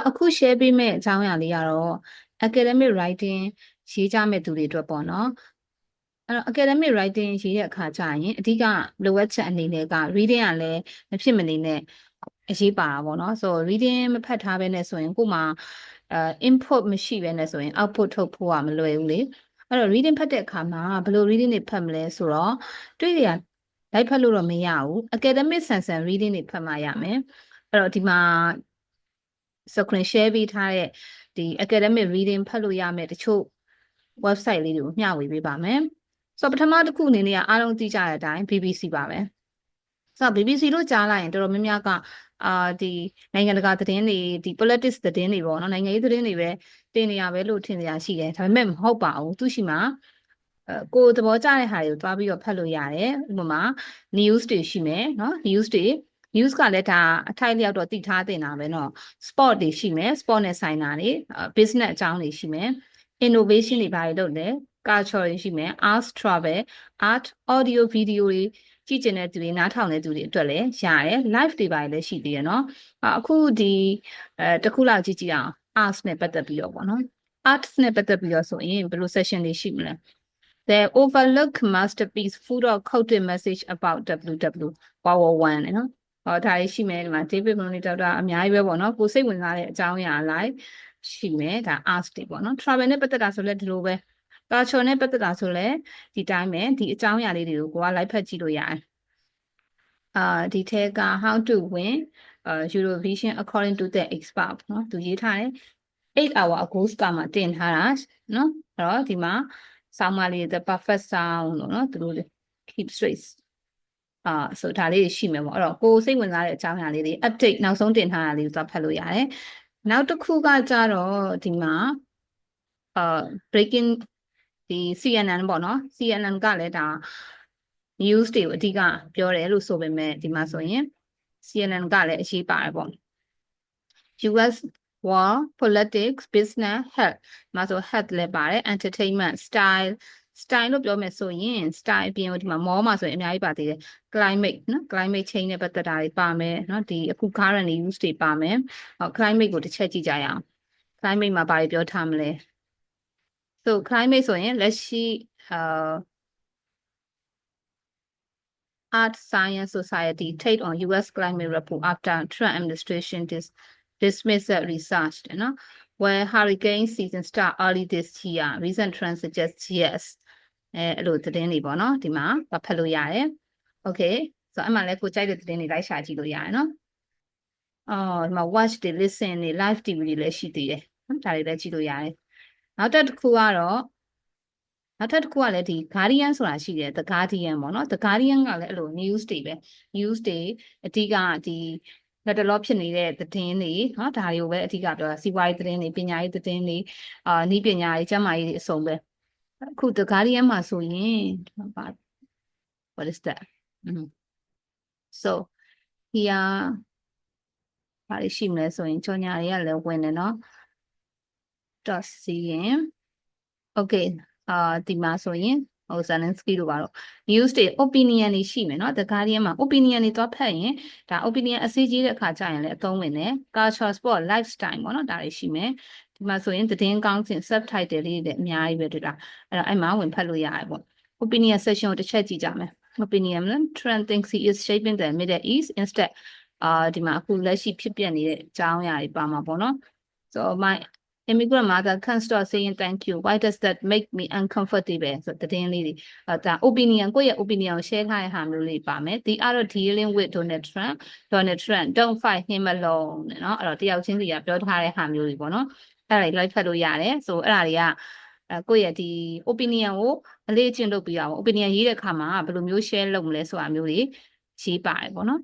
နောက်အခု share ပေးမယ့်အကြောင်းအရာလေးကတော့ academic writing ရေးကြမယ့်သူတွေအတွက်ပေါ့နော်အဲ့တော့ academic writing ရေးတဲ့အခါကျရင်အဓိကလိုအပ်ချက်အနေနဲ့က reading ကလည်းမဖြစ်မနေနဲ့အရေးပါတာပေါ့နော်ဆိုတော့ reading မဖတ်ထားဘဲနဲ့ဆိုရင်ကို့မှာအဲ input မရှိဘဲနဲ့ဆိုရင် output ထုတ်ဖို့ကမလွယ်ဘူးလေအဲ့တော့ reading ဖတ်တဲ့အခါမှာဘယ်လို reading တွေဖတ်မလဲဆိုတော့တွေ့ရလိုက်ဖတ်လို့တော့မရဘူး academic sense and reading တွေဖတ်မှရမယ်အဲ့တော့ဒီမှာ screen share ပေးထားတဲ့ဒီ academic reading ဖတ်လို့ရမယ်တချို့ website လေးတွေကိုမျှဝေပေးပါမယ်ဆိုတော့ပထမတစ်ခုအနေနဲ့ကအားလုံးသိကြတဲ့အတိုင်း BBC ပါပဲဆိုတော့ BBC လို့ကြားလိုက်ရင်တော်တော်များများကအာဒီနိုင်ငံတကာသတင်းတွေဒီ politics သတင်းတွေပေါ့နော်နိုင်ငံရေးသတင်းတွေပဲတင်နေရပဲလို့ထင်ကြရှိတယ်ဒါပေမဲ့မဟုတ်ပါဘူးသူရှိမှာအဲကိုယ်သဘောကျတဲ့ဟာတွေကိုတွားပြီးတော့ဖတ်လို့ရတယ်ဥပမာ news တွေရှိမယ်နော် news တွေ news ကလည်းဒါအထိုက်လျောက်တော့တည်ထားတင်တာပဲเนาะ sport တွေရှိမယ် sport နဲ့ဆိုင်တာတွေ business အကြောင်းတွေရှိမယ် innovation တွေဘာတွေလုပ်လဲ culture တွေရှိမယ် art travel art audio video တွေကြည့်ကျင်တဲ့သူတွေနားထောင်တဲ့သူတွေအတွက်လည်းရတယ် live တွေပါလည်းရှိသေးတယ်เนาะအခုဒီအဲတစ်ခုလောက်ကြည့်ကြည့်အောင် arts နဲ့ပတ်သက်ပြီးတော့ပေါ့နော် arts နဲ့ပတ်သက်ပြီးတော့ဆိုရင်ဘယ်လို session တွေရှိမလဲ The overlooked masterpiece full of coded message about WW Power 1နော် ဟောဒါရှိမယ်ဒီမှာ David Mooney ဒေါက်တာအများကြီးပဲပေါ့နော်ကိုစိတ်ဝင်စားတဲ့အကြောင်းအရာလိုက်ရှိမယ်ဒါ arts တွေပေါ့နော် travel နဲ့ပတ်သက်တာဆိုလည်းဒီလိုပဲ culture နဲ့ပတ်သက်တာဆိုလည်းဒီတိုင်းပဲဒီအကြောင်းအရာလေးတွေကိုကိုကလိုက်ဖက်ကြည့်လို့ရတယ်အာဒီထဲက how to win uh, Eurovision according to the expert เนาะသူရေးထားတယ်8 hour ago ကမှတင်ထားတာเนาะအဲ့တော့ဒီမှာဆောင်းမလေး the perfect sound လို့เนาะသူတို့ keep straight အာဆိုဒါလေးရှိမယ်ပေါ့အဲ့တော့ကိုစိတ်ဝင်စားတဲ့အကြောင်းအရာလေးတွေ update နောက်ဆုံးတင်ထားတာလေးကိုသွားဖတ်လို့ရတယ်နောက်တစ်ခုကကြတော့ဒီမှာအာ breaking ဒီ CNN ပေါ့နော် CNN ကလည်းဒါ news တွေကိုအဓိကပြောတယ်လို့ဆိုပေမဲ့ဒီမှာဆိုရင် CNN ကလည်းအရေးပါတယ်ပေါ့ US war politics business health မှာဆို health လည်းပါတယ် entertainment style style လို့ပြောမယ်ဆိုရင် style အပြင်ဒီမှာ more မှာဆိုရင်အများကြီးပါသေးတယ် climate နော် climate change နဲ့ပတ်သက်တာတွေပါမယ်နော်ဒီအခု current news တွေပါမယ်ဟော climate ကိုတစ်ချက်ကြည့်ကြရအောင် climate မှာဘာတွေပြောထားမလဲ so climate ဆိုရင်လက်ရှိအာ Art Science Society take on US climate report after Trump administration dis dismissed the research နော် where hurricane season start early this year recent trend suggests yes အဲအဲ့လိုသတင်းတွေပေါ့နော်ဒီမှာဖတ်လို့ရတယ် okay ဆိုတော့အမှလည်းကိုကြိုက်တဲ့သတင်းတွေလိုက်ရှာကြည့်လို့ရတယ်နော်အော်ဒီမှာ watch တွေ listen တွေ live TV တွေလည်းရှိသေးတယ်နော်ဒါတွေလည်းကြည့်လို့ရတယ်နောက်တစ်ခုကတော့နောက်ထပ်တစ်ခုကလည်းဒီ Guardian ဆိုတာရှိတယ် The Guardian ပေါ့နော် The Guardian ကလည်းအဲ့လို news တွေပဲ news တွေအဓိကဒီလက်တလောဖြစ်နေတဲ့သတင်းတွေနော်ဒါတွေကိုပဲအဓိကပြောတာစီးပွားရေးသတင်းတွေပညာရေးသတင်းတွေအာနည်းပညာရေးကျန်းမာရေးတွေအစုံပဲ အခု The Guardian မှာဆိုရင်ဘာ what is that mm. so here ဘာလို့ရှိမလဲဆိုရင်ကြော်ညာတွေကလည်းဝင်တယ်နော် dot cn okay အာဒီမှာဆိုရင်ဟို Zelensky တို့ပါတော့ news တွေ opinion တွေရှိမယ်เนาะ The Guardian မှာ opinion တွေသွားဖတ်ရင်ဒါ opinion အစိကြီးတဲ့အခါကျရင်လည်းအသုံးဝင်တယ် culture sport lifestyle ပေါ့เนาะဒါတွေရှိမယ် ဒီမှာဆိုရင်သတင်းကောင်းစဉ် subtitle လေးတွေအများကြီးပဲတွေ့တာအဲ့တော့အဲ့မှာဝင်ဖတ်လို့ရတယ်ပေါ့ opinion section ကိုတစ်ချက်ကြည့်ကြမယ် opinion Trump thinks he is shaping the Middle East instead အာဒီမှာအခုလက်ရှိဖြစ်ပျက်နေတဲ့အကြောင်းအရာတွေပါမှာပေါ့နော် so my immigrant mother can't stop saying thank you why does that make me uncomfortable ဆိုတဲ့တင်းလေးတွေအဲဒါ opinion ကိုယ့်ရဲ့ opinion ကို share ထားတဲ့ဟာမျိုးလေးပါမယ် they are dealing with Donald Trump Donald Trump don't fight him alone เนาะအဲ့တော့တယောက်ချင်းစီကပြောထားတဲ့ဟာမျိုးတွေပေါ့နော်အဲ့ဒါတွေ live ဖတ်လို့ရတယ်ဆိုအဲ့ဒါတွေကအဲကိုယ့်ရဲ့ဒီ opinion ကိုအလေးအကျင့်လုပ်ပြီးအောင် opinion ရေးတဲ့အခါမှာဘယ်လိုမျိုး share လုပ်မလဲဆိုတာမျိုးတွေရေးပါတယ်ပေါ့နော်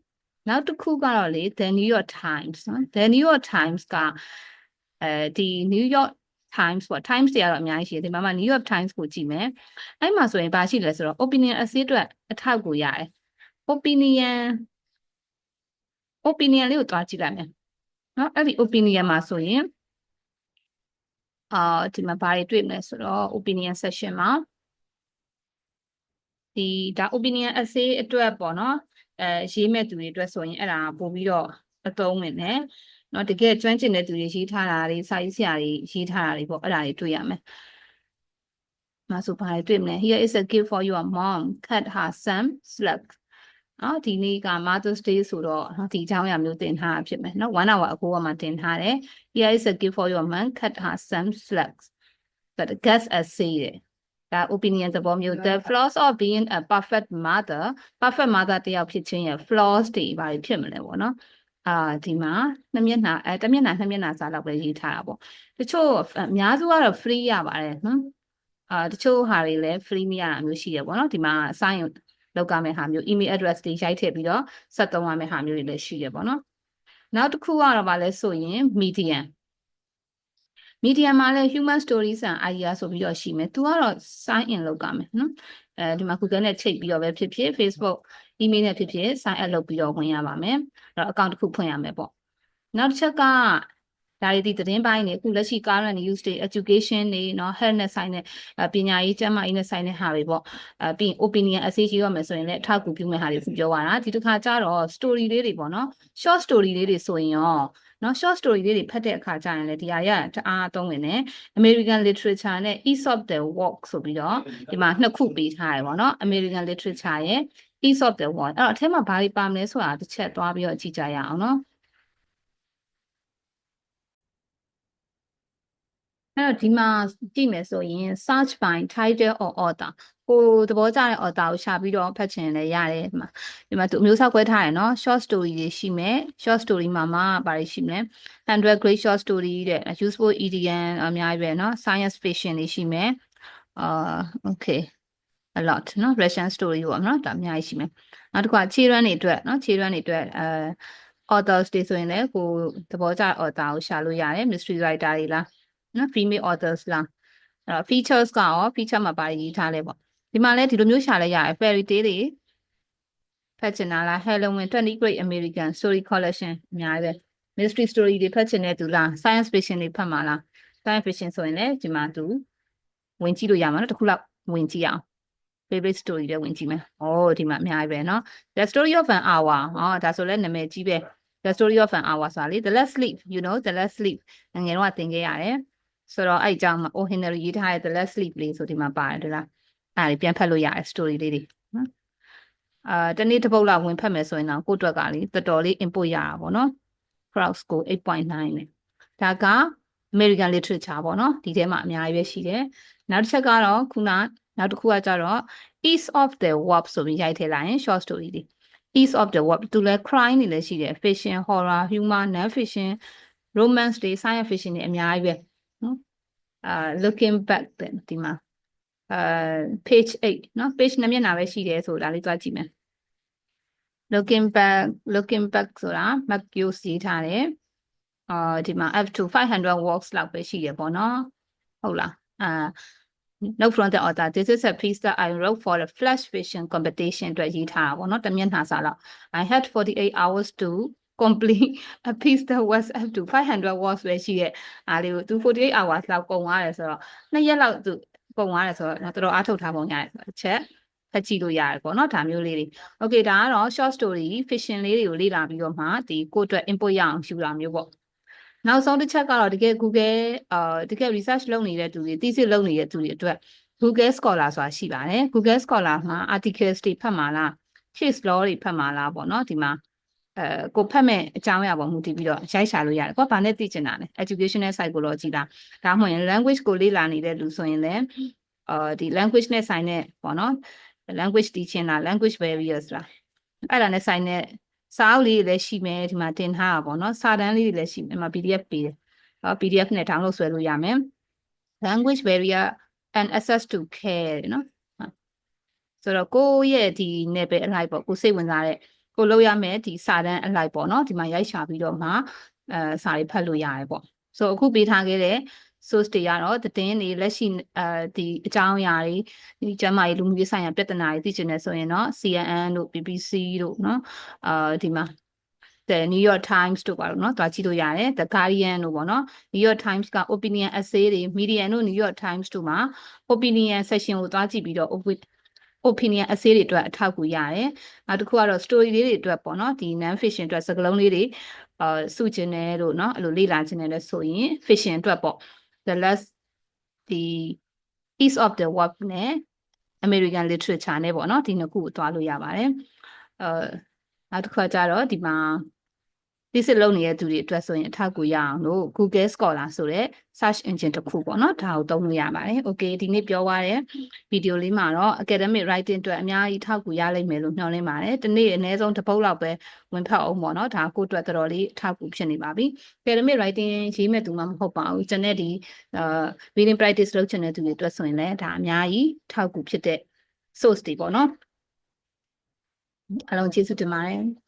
နောက်တစ်ခုကတော့လေ The New York Times နော် The New York Times က အဲဒီ New York Times ပေါ့ Times တွေကတော့အများကြီးရှိတယ်ဒီမှာမှ New York Times ကိုကြည့်မယ်အဲ့မှာဆိုရင်ဘာရှိလဲဆိုတော့ opinion အစစ်အတွက်အထောက်ကိုရတယ် opinion opinion လေးကိုတွားကြည့်လိုက်မယ်နော်အဲ့ဒီ opinion မှာဆိုရင်အာဒီမှာဘာတွေတွေ့မလဲဆိုတော့ opinion section မှာဒီဒါ opinion essay အတွက်ပေါ့နော်အဲရေးမဲ့သူတွေအတွက်ဆိုရင်အဲ့ဒါပို့ပြီးတော့အသုံးဝင်တယ် နော်တကယ်ကျွမ်းကျင်တဲ့သူတွေရေးထားတာတွေစာရေးဆရာတွေရေးထားတာတွေပေါ့အဲ့ဒါတွေတွေ့ရမယ်မဆိုပါတွေ့မလဲ Here is a gift for your mom cut her some slack နော်ဒီနေ့က Mother's Day ဆိုတော့နော်ဒီအကြောင်းအရာမျိုးတင်ထားတာဖြစ်မယ်နော်1 hour အကိုကမှတင်ထားတယ် Here is a gift for your mom cut her some slack but guess as say တယ်ဒါ opinion သဘောမျိုး the flaws of being a perfect mother perfect mother တယောက်ဖြစ်ခြင်းရဲ့ flaws တွေဘာတွေဖြစ်မလဲပေါ့နော် အာဒီမှာနှစ်မျက်နှာအဲတစ်မျက်နှာနှစ်မျက်နှာစာလောက်ပဲရေးထားတာပေါ့တချို့အများစုကတော့ free ရပါတယ်နော်အာတချို့ဟာတွေလည်း free မရတာမျိုးရှိတယ်ပေါ့နော်ဒီမှာ sign လောက်ကမဲ့ဟာမျိုး email address တွေရိုက်ထည့်ပြီးတော့ဆက်သုံးရမယ့်ဟာမျိုးတွေလည်းရှိတယ်ပေါ့နော်နောက်တစ်ခုကတော့ဗာလဲဆိုရင် medium medium မှာလည်း human stories and idea ဆိုပြီးတော့ရှိမယ်သူကတော့ sign in လောက်ကမယ်နော်အဲဒီမှာ Google နဲ့ချိန်ပြီးတော့ပဲဖြစ်ဖြစ် Facebook email နဲ့ဖြစ်ဖြစ် sign up လုပ်ပြီးတော့ဝင်ရပါမယ်အဲ့တော့ account တစ်ခုဖွင့်ရမယ်ပေါ့နောက်တစ်ချက်ကဒါတွေဒီသတင်းပိုင်းနေအခုလက်ရှိ current news တွေ education တွေเนาะ health နဲ့ဆိုင်တဲ့ပညာရေးကျန်းမာရေးနဲ့ဆိုင်တဲ့ဟာတွေပေါ့အပြီး opinion အသေးကြီးရမယ်ဆိုရင်လည်းအထောက်အကူပြုမဲ့ဟာတွေပြောရတာဒီတစ်ခါကျတော့ story လေးတွေပေါ့နော် short story လေးတွေဆိုရင်ရောနော် short story လေးတွေဖတ်တဲ့အခါကျရင်လည်းဒီဟာရတအားသုံးဝင်တယ် American literature နဲ့ Aesop the Walk ဆိုပြီးတော့ဒီမှာနှစ်ခုပေးထားရပေါ့နော် American literature ရဲ့ Aesop the Walk အဲ့တော့အထက်မှာဘာတွေပါမလဲဆိုတာတစ်ချက်သွားပြီးတော့ကြည့်ကြရအောင်နော်အဲ့တော့ဒီမှာကြည့်မယ်ဆိုရင် search by title or author ကိုသဘောကျတဲ့ author ကိုရှာပြီးတော့ဖတ်ချင်လည်းရတယ်ဒီမှာဒီမှာသူအမျိုးအစားခွဲထားရနော် short story တွေရှိမယ် short story မှာမှဘာတွေရှိမလဲ100 great short story တဲ့ useful idiom အများကြီးပဲနော် science fiction တွေရှိမယ်အာ okay a lot နော် Russian story ပေါ့နော်ဒါအများကြီးရှိမယ်နောက်တစ်ခါခြေရန်တွေအတွက်နော်ခြေရန်တွေအတွက်အဲ authors တွေဆိုရင်လည်းကိုသဘောကျ author ကိုရှာလို့ရတယ် mystery writer တွေလားနော် female authors လားအဲ့တော့ features ကရော feature မှာပါရေးထားလဲပေါ့ဒီမှာလည်းဒီလိုမျိုးရှာလဲရတယ် fairy tale တွေဖတ်ချင်တာလား Halloween 20 Great American Story Collection အများကြီးပဲ mystery story တွေဖတ်ချင်တဲ့သူလား science fiction တွေဖတ်မှာလား science fiction ဆိုရင်လည်းဒီမှာသူဝင်ကြည့်လို့ရမှာနော်တစ်ခုလောက်ဝင်ကြည့်အောင် favorite story တွေဝင်ကြည့်မယ်။အော်ဒီမှာအများကြီးပဲเนาะ The Story of an Hour ဟောဒါဆိုလဲနာမည်ကြီးပဲ The Story of an Hour ဆိုတာလေ The Last Sleep you know The Last Sleep ငယ်တော့သင်ခဲ့ရတယ်။ဆိုတော့အဲ့အကြောင်းမှာ O Henry ရေးထားတဲ့ The Last Sleep လေးဆိုဒီမှာပါတယ်ဒီလား။အဲ့ဒါပြန်ဖတ်လို့ရတယ် story လေးတွေနော်။အာတနေ့တစ်ပုတ်လောက်ဝင်ဖတ်မယ်ဆိုရင်တော့ကိုယ့်အတွက်ကလေတော်တော်လေး input ရတာပေါ့နော်။ crowd score 8.9နဲ့ဒါက American literature ပေါ့နော်ဒီထဲမှာအများကြီးပဲရှိတယ်။နောက်တစ်ချက်ကတော့ခုန နောက်တစ်ခုကကြတော့ piece of the warp ဆိုပြီးရိုက်ထည့်လိုက်ရင် short story တွေ piece of the warp သူလဲ crime တွေလည်းရှိတယ် fiction horror humor non fiction romance တွေ science fiction တွေအများကြီးပဲနော်အာ looking back then ဒီမှာအာ page 8နော် page နှစ်မျက်နှာပဲရှိတယ်ဆိုဒါလေးကြွားကြည့်မယ် looking back looking back ဆိုတာ Marcus ရေးထားတယ်အာဒီမှာ up to 500 words လောက်ပဲရှိတယ်ပေါ့နော်ဟုတ်လားအာ note from the author this is a piece that i wrote for the flash fiction competition အတွက်ရေးထားတာပေါ့နော်တမျက်နှာစာလောက် i had 48 hours to complete a piece that was up to 500 words ပဲရှိရဲ့အားလေးကိုသူ48 hours လောက်ကုန်သွားတယ်ဆိုတော့နှစ်ရက်လောက်သူကုန်သွားတယ်ဆိုတော့တော်တော်အားထုတ်ထားပုံရတယ်ဆိုတော့အချက်ဖတ်ကြည့်လို့ရတယ်ပေါ့နော်ဒါမျိုးလေးတွေ okay ဒါကတော့ short story fiction လေးတွေကိုလေ့လာပြီးတော့မှဒီကိုယ့်အတွက် input ရအောင်ယူတာမျိုးပေါ့ နောက်ဆုံးတစ်ချက်ကတော့တကယ် Google အာတကယ် research လုပ်နေတဲ့သူတွေ thesis လုပ်နေတဲ့သူတွေအတွက် Google Scholar ဆိုတာရှိပါတယ် Google Scholar မှာ articles တွေဖတ်မှာလား case law တွေဖတ်မှာလားပေါ့နော်ဒီမှာအဲကိုဖတ်မဲ့အကြောင်းအရာပေါ်မူတည်ပြီးတော့ရိုက်ရှာလို့ရတယ်ကိုကဘာနဲ့သိချင်တာလဲ educational psychology လားဒါမှမဟုတ် language ကိုလေ့လာနေတဲ့လူဆိုရင်လည်းအာဒီ language နဲ့ဆိုင်တဲ့ပေါ့နော် language teaching လား language barriers လားအဲ့ဒါနဲ့ဆိုင်တဲ့ စာအုပ်လေးတွေလည်းရှိမယ်ဒီမှာတင်ထားတာပေါ့နော်စာတန်းလေးတွေလည်းရှိမယ်ဒီမှာ PDF ပေးတယ်ဟော PDF နဲ့ download ဆွဲလို့ရမယ် language barrier and access to care နော်ဆိုတော့ကိုယ့်ရဲ့ဒီ level အလိုက်ပေါ့ကိုစိတ်ဝင်စားတဲ့ကိုလောက်ရမယ်ဒီစာတန်းအလိုက်ပေါ့နော်ဒီမှာရိုက်ရှာပြီးတော့မှအဲစာတွေဖတ်လို့ရတယ်ပေါ့ဆိုအခုပေးထားခဲ့တဲ့ source တွေကတော့သတင်းတွေလက်ရှိအဲဒီအကြောင်းအရာတွေဒီကျန်းမာရေးလူမှုရေးဆိုင်ရာပြဿနာတွေသိချင်တယ်ဆိုရင်တော့ CNN တို့ BBC တို့เนาะအာဒီမှာ The New York Times တို့ပါတော့เนาะတွားကြည့်လို့ရတယ် The Guardian တို့ပေါ့เนาะ New York Times က opinion essay တွေ Medium တို့ New York Times တို့မှာ opinion section ကိုတွားကြည့်ပြီးတော့ opinion essay တွေအတွက်အထောက်အကူရတယ်နောက်တစ်ခုကတော့ story လေးတွေအတွက်ပေါ့နော်ဒီ non fiction အတွက်စကားလုံးလေးတွေအာစုကျင်တယ်လို့เนาะအဲ့လိုလေ့လာခြင်းတယ်လို့ဆိုရင် fiction အတွက်ပေါ့ the last ဒီ east of the world နဲ့ American literature နဲ့ပေါ့နော်ဒီနှစ်ခုကိုသွားလို့ရပါတယ်အဲနောက်တစ်ခါကျတော့ဒီမှာ သိစစ်လုပ်နေတဲ့သူတွေအတွက်ဆိုရင်အထောက်အကူရအောင်လို့ Google Scholar ဆိုတဲ့ search engine တစ်ခုပေါ့နော်ဒါကိုသုံးလို့ရပါတယ်။ Okay ဒီနေ့ပြောသွားတဲ့ဗီဒီယိုလေးမှာတော့ academic writing အတွက်အများကြီးထောက်ကူရလိမ့်မယ်လို့မျှော်လင့်ပါတယ်။ဒီနေ့အနည်းဆုံးတစ်ပုတ်လောက်ပဲဝင်ဖတ်အောင်ပေါ့နော်ဒါကိုယ့်အတွက်တော်တော်လေးထောက်ကူဖြစ်နေပါပြီ။ academic writing ရေးမဲ့သူမှမဟုတ်ပါဘူး။ကျွန်တဲ့ဒီအာ reading practice လုပ်ချင်တဲ့သူတွေအတွက်ဆိုရင်လည်းဒါအများကြီးထောက်ကူဖြစ်တဲ့ source တွေပေါ့နော်။အားလုံးကျေးဇူးတင်ပါတယ်။